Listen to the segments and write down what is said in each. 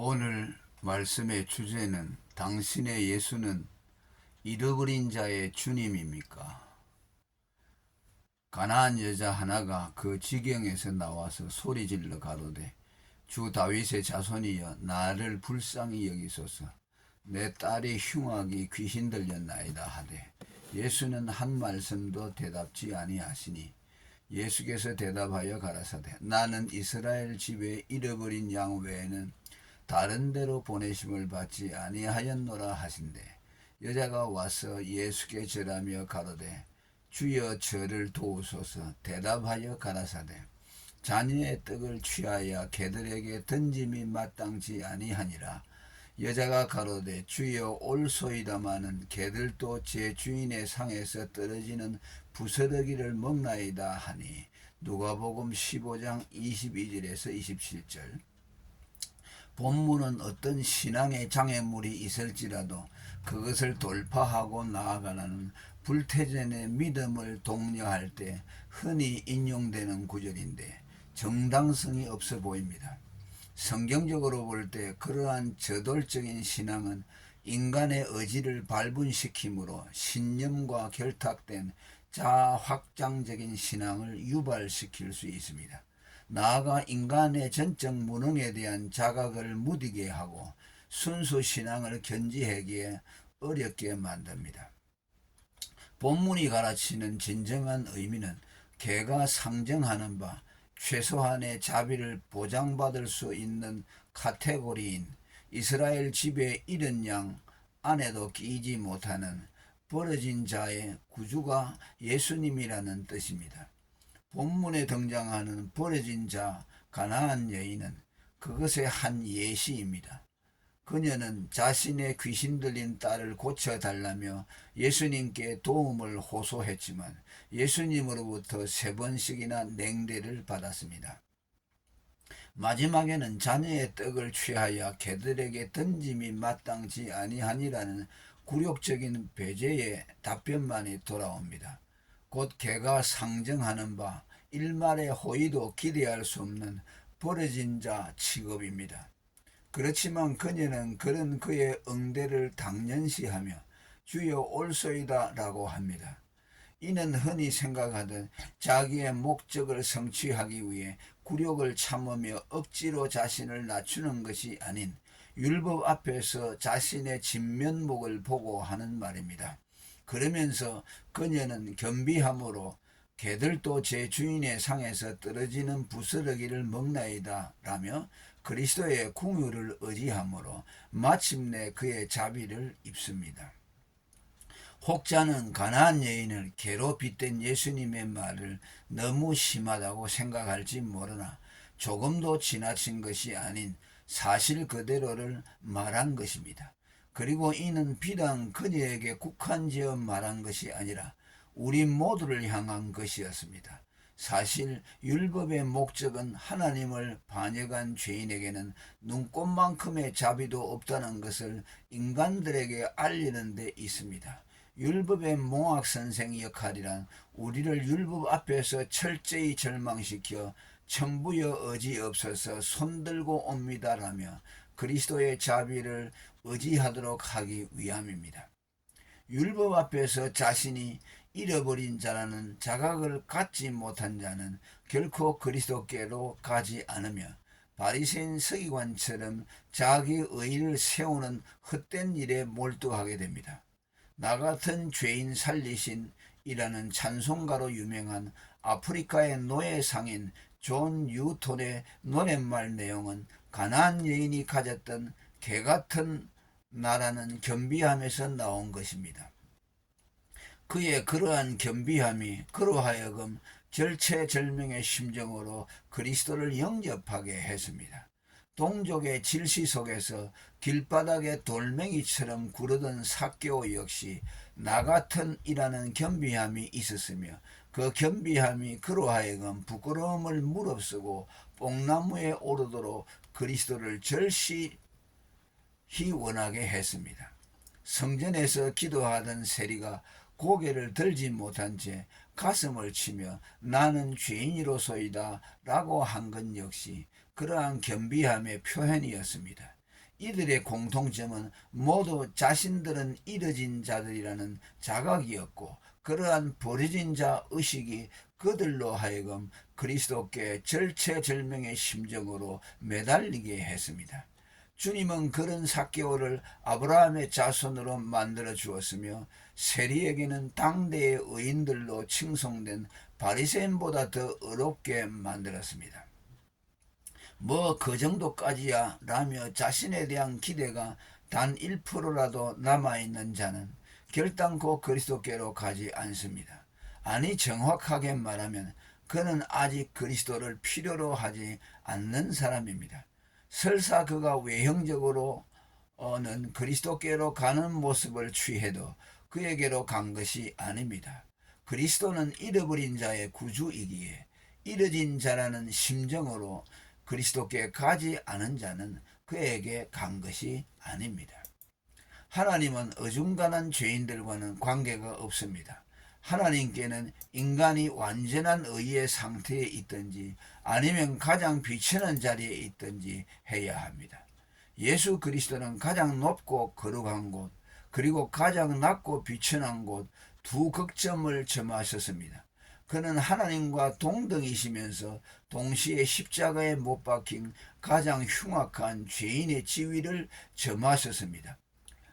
오늘 말씀의 주제는 당신의 예수는 잃어버린 자의 주님입니까? 가나안 여자 하나가 그 지경에서 나와서 소리질러 가로되 주 다윗의 자손이여 나를 불쌍히 여기소서 내 딸이 흉악이 귀신 들렸나이다 하되 예수는 한 말씀도 대답지 아니하시니 예수께서 대답하여 가라사대 나는 이스라엘 집에 잃어버린 양 외에는 다른 데로 보내심을 받지 아니하였노라 하신대. 여자가 와서 예수께 절하며 가로되 주여 저를 도우소서. 대답하여 가라사대 자녀의 떡을 취하여 개들에게 던짐이 마땅지 아니하니라. 여자가 가로되 주여 올소이다마는 개들도 제 주인의 상에서 떨어지는 부스러기를 먹나이다 하니 누가복음 15장 22절에서 27절 본문은 어떤 신앙의 장애물이 있을지라도 그것을 돌파하고 나아가는 불태전의 믿음을 독려할 때 흔히 인용되는 구절인데 정당성이 없어 보입니다. 성경적으로 볼 때 그러한 저돌적인 신앙은 인간의 의지를 발분시키므로 신념과 결탁된 자아 확장적인 신앙을 유발시킬 수 있습니다. 나아가 인간의 전적 무능에 대한 자각을 무디게 하고 순수 신앙을 견지하기에 어렵게 만듭니다. 본문이 가르치는 진정한 의미는 개가 상정하는 바 최소한의 자비를 보장받을 수 있는 카테고리인 이스라엘 집에 잃은 양 안에도 끼지 못하는 벌어진 자의 구주가 예수님이라는 뜻입니다. 본문에 등장하는 버려진 자 가나안 여인은 그것의 한 예시입니다. 그녀는 자신의 귀신 들린 딸을 고쳐달라며 예수님께 도움을 호소했지만 예수님으로부터 세 번씩이나 냉대를 받았습니다. 마지막에는 자녀의 떡을 취하여 개들에게 던짐이 마땅치 아니하니라는 굴욕적인 배제의 답변만이 돌아옵니다. 곧 개가 상정하는 바 일말의 호의도 기대할 수 없는 버려진 자 취급입니다. 그렇지만 그녀는 그런 그의 응대를 당연시하며 주여 올소이다 라고 합니다. 이는 흔히 생각하던 자기의 목적을 성취하기 위해 굴욕을 참으며 억지로 자신을 낮추는 것이 아닌 율법 앞에서 자신의 진면목을 보고 하는 말입니다. 그러면서 그녀는 겸비함으로 개들도 제 주인의 상에서 떨어지는 부스러기를 먹나이다 라며 그리스도의 궁유를 의지함으로 마침내 그의 자비를 입습니다. 혹자는 가나안 여인을 개로 빗댄 예수님의 말을 너무 심하다고 생각할지 모르나 조금도 지나친 것이 아닌 사실 그대로를 말한 것입니다. 그리고 이는 비단 그녀에게 국한 지어 말한 것이 아니라 우리 모두를 향한 것이었습니다. 사실 율법의 목적은 하나님을 반역한 죄인에게는 눈꽃만큼의 자비도 없다는 것을 인간들에게 알리는 데 있습니다. 율법의 몽학 선생의 역할이란 우리를 율법 앞에서 철저히 절망시켜 천부여 의지 없어서 손들고 옵니다라며 그리스도의 자비를 의지하도록 하기 위함입니다. 율법 앞에서 자신이 잃어버린 자라는 자각을 갖지 못한 자는 결코 그리스도께로 가지 않으며 바리새인 서기관처럼 자기 의를 세우는 헛된 일에 몰두하게 됩니다. 나 같은 죄인 살리신 이라는 찬송가로 유명한 아프리카의 노예 상인 존 뉴톤의 노랫말 내용은 가나안 여인이 가졌던 개 같은 나라는 겸비함에서 나온 것입니다. 그의 그러한 겸비함이 그로 하여금 절체절명의 심정으로 그리스도를 영접하게 했습니다. 동족의 질시 속에서 길바닥에 돌멩이처럼 구르던 사개오 역시 나 같은 이라는 겸비함이 있었으며 그 겸비함이 그로 하여금 부끄러움을 무릅쓰고 뽕나무에 오르도록 그리스도를 절시 히 원하게 했습니다. 성전에서 기도하던 세리가 고개를 들지 못한 채 가슴을 치며 나는 죄인이로소이다 라고 한 것 역시 그러한 겸비함의 표현이었습니다. 이들의 공통점은 모두 자신들은 잃어진 자들이라는 자각이었고 그러한 버려진 자 의식이 그들로 하여금 그리스도께 절체절명의 심정으로 매달리게 했습니다. 주님은 그런 사개오를 아브라함의 자손으로 만들어 주었으며 세리에게는 당대의 의인들로 칭송된 바리새인보다 더 어렵게 만들었습니다. 뭐 그 정도까지야 라며 자신에 대한 기대가 단 1%라도 남아있는 자는 결단코 그리스도께로 가지 않습니다. 아니 정확하게 말하면 그는 아직 그리스도를 필요로 하지 않는 사람입니다. 설사 그가 외형적으로는 그리스도께로 가는 모습을 취해도 그에게로 간 것이 아닙니다. 그리스도는 잃어버린 자의 구주이기에 잃어진 자라는 심정으로 그리스도께 가지 않은 자는 그에게 간 것이 아닙니다. 하나님은 어중간한 죄인들과는 관계가 없습니다. 하나님께는 인간이 완전한 의의 상태에 있든지 아니면 가장 비치는 자리에 있든지 해야 합니다. 예수 그리스도는 가장 높고 거룩한 곳, 그리고 가장 낮고 비천한 곳 두 극점을 점하셨습니다. 그는 하나님과 동등이시면서 동시에 십자가에 못 박힌 가장 흉악한 죄인의 지위를 점하셨습니다.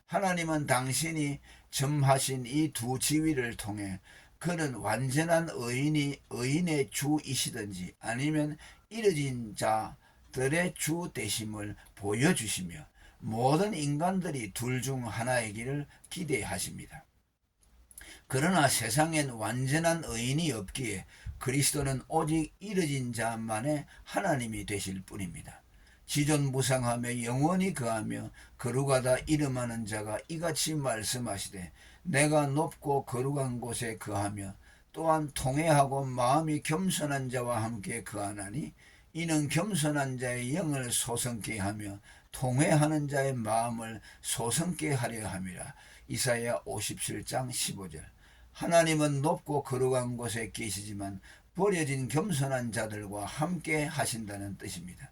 하나님은 당신이 점하신 이 두 지위를 통해 그는 완전한 의인이 의인의 주이시든지 아니면 잃어진 자들의 주 되심을 보여주시며 모든 인간들이 둘중 길을 기대하십니다. 그러나 세상엔 완전한 의인이 없기에 그리스도는 오직 잃어진 자만의 하나님이 되실 뿐입니다. 지존 무상하며 영원히 거하며 거룩하다 이름하는 자가 이같이 말씀하시되 내가 높고 거룩한 곳에 거하며 또한 통회하고 마음이 겸손한 자와 함께 거하나니 이는 겸손한 자의 영을 소성케 하며 통회하는 자의 마음을 소성케 하려 함이라 이사야 57장 15절 하나님은 높고 거룩한 곳에 계시지만 버려진 겸손한 자들과 함께 하신다는 뜻입니다.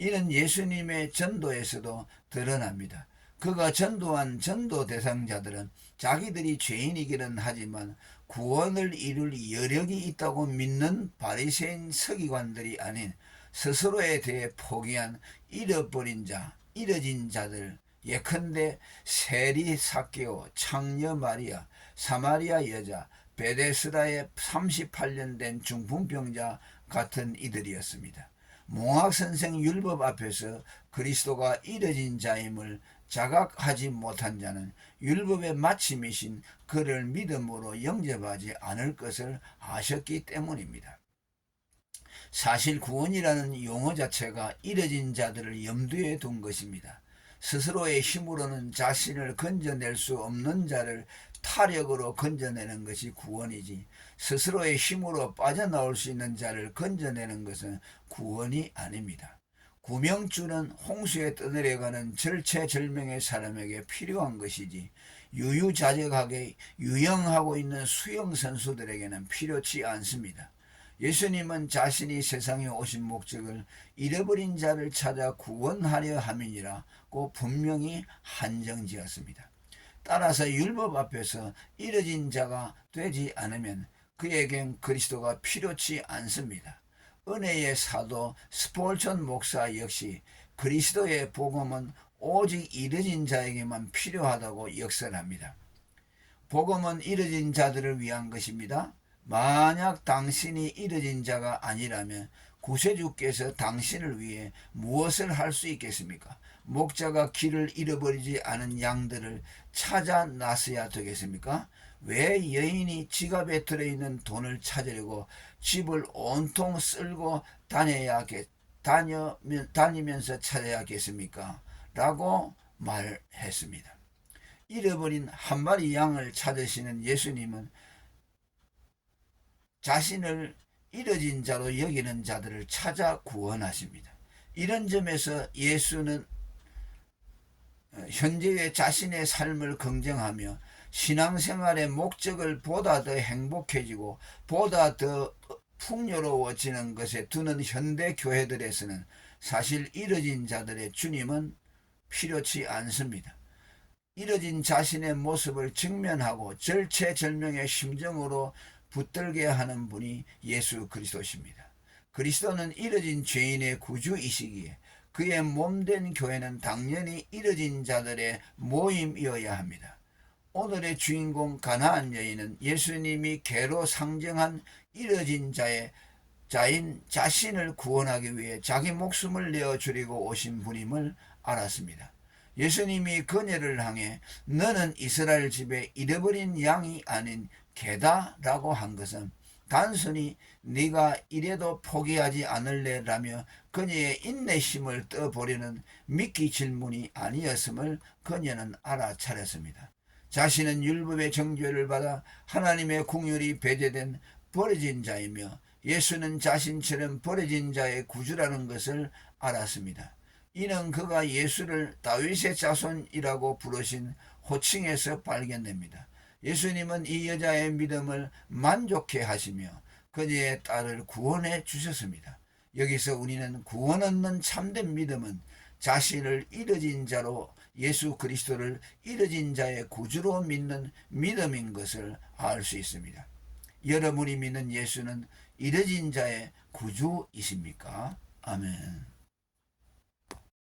이는 예수님의 전도에서도 드러납니다. 그가 전도한 전도 대상자들은 자기들이 죄인이기는 하지만 구원을 이룰 여력이 있다고 믿는 바리새인 서기관들이 아닌 스스로에 대해 포기한 잃어버린 자, 잃어진 자들, 예컨대 세리 사케오, 창녀 마리아, 사마리아 여자, 베데스다의 38년 된 중풍병자 같은 이들이었습니다. 몽학 선생 율법 앞에서 그리스도가 잃어진 자임을 자각하지 못한 자는 율법의 마침이신 그를 믿음으로 영접하지 않을 것을 아셨기 때문입니다. 사실 구원이라는 용어 자체가 잃어진 자들을 염두에 둔 것입니다. 스스로의 힘으로는 자신을 건져낼 수 없는 자를 타력으로 건져내는 것이 구원이지 스스로의 힘으로 빠져나올 수 있는 자를 건져내는 것은 구원이 아닙니다. 구명주는 홍수에 떠내려가는 절체절명의 사람에게 필요한 것이지 유유자적하게 유영하고 있는 수영 선수들에게는 필요치 않습니다. 예수님은 자신이 세상에 오신 목적을 잃어버린 자를 찾아 구원하려 함이니라고 분명히 한정지었습니다. 따라서 율법 앞에서 잃어진 자가 되지 않으면 그에겐 그리스도가 필요치 않습니다. 은혜의 사도 스폴천 목사 역시 그리스도의 복음은 오직 잃어진 자에게만 필요하다고 역설합니다. 복음은 잃어진 자들을 위한 것입니다. 만약 당신이 잃어진 자가 아니라면 구세주께서 당신을 위해 무엇을 할 수 있겠습니까? 목자가 길을 잃어버리지 않은 양들을 찾아 나서야 되겠습니까? 왜 여인이 지갑에 들어있는 돈을 찾으려고 집을 온통 쓸고 다녀야 다녀, 다니면서 찾아야겠습니까? 라고 말했습니다. 잃어버린 한 마리 양을 찾으시는 예수님은 자신을 잃어진 자로 여기는 자들을 찾아 구원하십니다. 이런 점에서 예수는 현재의 자신의 삶을 긍정하며 신앙생활의 목적을 보다 더 행복해지고 보다 더 풍요로워지는 것에 두는 현대 교회들에서는 사실 잃어진 자들의 주님은 필요치 않습니다. 이뤄진 자신의 모습을 직면하고 절체절명의 심정으로 붙들게 하는 분이 예수 그리스도십니다. 그리스도는 이뤄진 죄인의 구주이시기에 그의 몸된 교회는 당연히 이뤄진 자들의 모임이어야 합니다. 오늘의 주인공 가나안 여인은 예수님이 개로 상정한 이뤄진 자의 자인 자신을 구원하기 위해 자기 목숨을 내어 주리고 오신 분임을 알았습니다. 예수님이 그녀를 향해 너는 이스라엘 집에 잃어버린 양이 아닌 개다라고 한 것은 단순히 네가 이래도 포기하지 않을래라며 그녀의 인내심을 떠보려는 믿기 질문이 아니었음을 그녀는 알아차렸습니다. 자신은 율법의 정죄를 받아 하나님의 궁율이 배제된 버려진 자이며 예수는 자신처럼 버려진 자의 구주라는 것을 알았습니다. 이는 그가 예수를 다윗의 자손이라고 부르신 호칭에서 발견됩니다. 예수님은 이 여자의 믿음을 만족해 하시며 그녀의 딸을 구원해 주셨습니다. 여기서 우리는 구원 얻는 참된 믿음은 자신을 잃어진 자로 예수 그리스도를 잃어진 자의 구주로 믿는 믿음인 것을 알 수 있습니다. 여러분이 믿는 예수는 잃어진 자의 구주이십니까? 아멘.